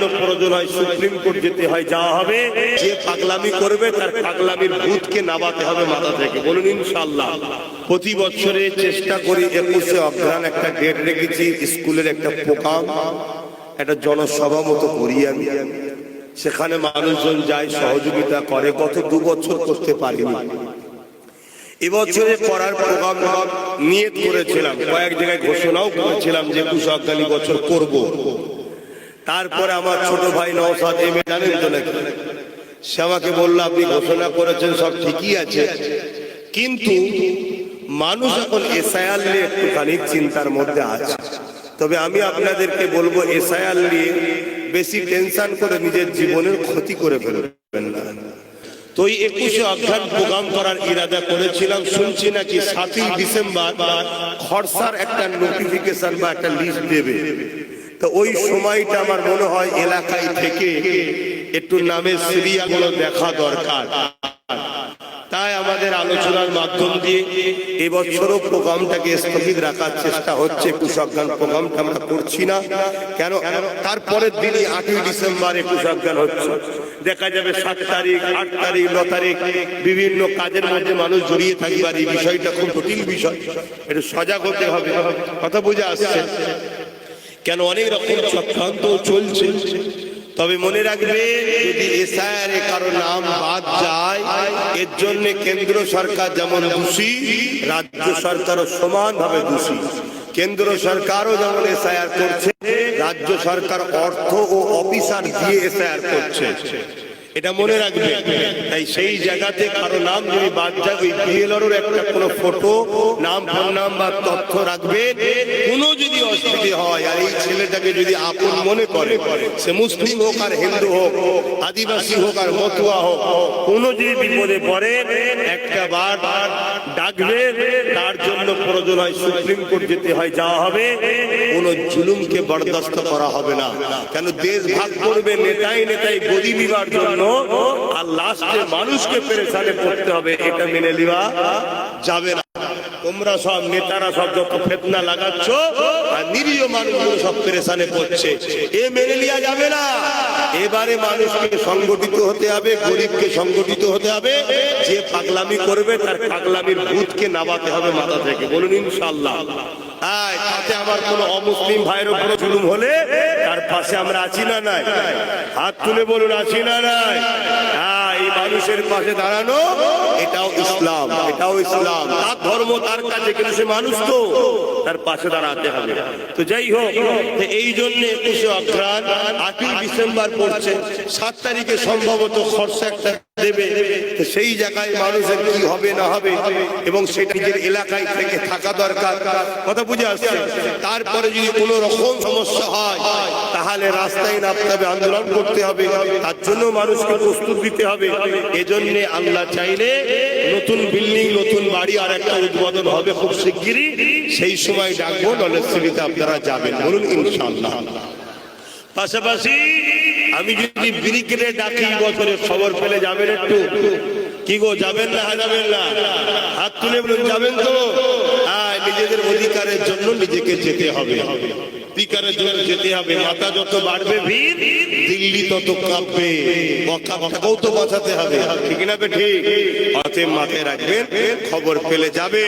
জন্য প্রয়োজন হয় সুপ্রিম কোর্ট যেতে হয় যাওয়া হবে। যে পাগলামি করবে, তার পাগলামির ভূতকে নামাতে হবে মাথা থেকে। বলুন ইনশাল্লাহ প্রতি বছরে চেষ্টা করি একুশে অগ্রহায়ণ একটা ডেট রেখেছি, স্কুলের একটা প্রোগ্রাম। একটা জনসভা মতো করি আমি। সেখানে মানুষজন যায়, সহযোগিতা করে। গত দু বছর করতে পারিনি। এবছরে করার প্রোগ্রাম নিয়ত করেছিলাম। কয়েক জায়গায় ঘোষণাও করেছিলাম যে একুশ অজ্ঞানী বছর করব। তারপরে আমার ছোট ভাই নওসাদ এম এ জানেন তো নাকি সে আমাকে বলল, আপনি ঘোষণা করেছেন, সব ঠিকই আছে। কিন্তু মানুষ এখন এসআইআর নিয়ে একটুখানি চিন্তার মধ্যে আছে। তবে আমি আপনাদেরকে বলব, এসআইআর নিয়ে বেশি টেনশন করে নিজের জীবনের ক্ষতি করে ফেলবেন না। তো এই একুশে অজ্ঞান প্রোগ্রাম করার ইরাদা করেছিলাম। শুনছি নাকি সাতই ডিসেম্বর খরসার একটা নোটিফিকেশন বা একটা লিস্ট দেবে। তো ওই সময়টা আমার মনে হয় এলাকায় থেকে একটু নামের সিরিয়ালগুলো দেখা দরকার। তাই আমাদের আলোচনার মাধ্যম দিয়ে এবছরও প্রোগ্রামটাকে স্থগিত রাখার চেষ্টা হচ্ছে কুশজ্ঞান প্রোগ্রামটা আমরা করছি না। কেন? তারপরের দিনই আটই ডিসেম্বর অজ্ঞান হচ্ছে। দেখা যাবে সাত তারিখ, আট তারিখ, ন তারিখ, বিভিন্ন কাজের মধ্যে মানুষ জড়িয়ে থাকবে আর এই বিষয়টা খুব জটিল বিষয়। একটু সজাগ হতে হবে। কথা বুঝে আসছে। কেন অনেক রকম চক্রান্ত চলছে? তবে মনে রাখবে, যদি এসআইআর কারও নাম বাদ যায়, এর জন্য কেন্দ্র সরকার যেমন দোষী, রাজ্য সরকারও সমানভাবে দোষী। কেন্দ্র সরকারও যেমন এসআইআর করছে, রাজ্য সরকার অর্থ ও অফিসার দিয়ে এসআইআর করছে। এটা মনে রাখবে। তাই সেই জায়গাতে কারও নাম যদি বাদ যায়, ওই বিএলআর একটা কোনো ফটো নাম ফোন নাম্বার তথ্য রাখবে। কোনো যদি অসুবিধে হয়, আর এই ছেলেটাকে যদি আপন মনে করে, সে মুসলিম হোক আর হিন্দু হোক, আদিবাসী হোক আর মতুয়া হোক, কোনো যদি বিপদে পড়ে, একটা বার ডাকবে, তার জন্য প্রয়োজন হয় সুপ্রিম কোর্ট যেতে হয়, যাওয়া হবে, কোন জুলুমকে বরদাস্ত করা হবে না। কেন দেশ ভাগ করবে নেতাই নেতাই গদি নিবার জন্য, আর লাস্টে মানুষকে পেরেছানে পড়তে হবে, এটা মেনে নেওয়া যাবে না। তোমরা সব নেতারা সব যত ফেতনা লাগাচ্ছ আর নিরীহ মানুষগুলো সব পেরেছানে পড়ছে। এ মেনে নেওয়া যাবে না। এবারে মানুষকে সংগঠিত হতে হবে, গরিবকে সংগঠিত হতে হবে। যে পাগলামি করবে তার পাগলামির ভূতকে নামাতে হবে মাথা থেকে। বলুন ইনশাল্লাহ তাতে আমার কোন অমুসলিম ভাইয়ের উপর জুলুম হলে তার পাশে আমরা আছি না নাই? হাত তুলে বলুন, আছি না নাই? মানুষের পাশে দাঁড়ানো, এটাও ইসলাম এটাও ইসলাম। তার ধর্ম, তার কাছে কিন্তু সে মানুষ তো। তার পাশে দাঁড়াতে হবে। তো যাই হোক এই জন্য একুশে অগ্রাণ আটই ডিসেম্বর পড়ছে। সাত তারিখে সম্ভবত খরচা একটা দেবে। সেই জায়গায় মানুষের কি হবে, না হবে, এবং সেটা নিজের এলাকায় থেকে থাকা দরকার। কথা বুঝে আসছে? তারপরে যদি রকম সমস্যা হয়, তাহলে রাস্তায় নামতে হবে, আন্দোলন করতে হবে। তার জন্য মানুষকে প্রস্তুত দিতে হবে। এজন্য আল্লাহ চাইলে নতুন বিল্ডিং, নতুন বাড়ি আর একটা উদ্বোধন হবে খুব শিগগিরই। সেই সময় ডাকবো নলেজ সিটিতে আপনারা যাবেন। বলুন ইনশাআল্লাহ। পাশাপাশি আমি যদি ব্রিকেটে ডাকি বছরের খবর পেলে যাবেন একটু। কি গো যাবেন না যাবেন না? হাত তুলে বলুন যাবেন তো? নিজেদের অধিকারের জন্য নিজেকে যেতে হবে। অধিকারের জন্য যেতে হবে। মাথা যত বাড়বে ভিড় দিল্লি তত কাঁপবে। বকাটাকেও তো বাঁচাতে হবে। ঠিক না ঠিক? অতএব মাথায় রাখবেন খবর পেলে যাবে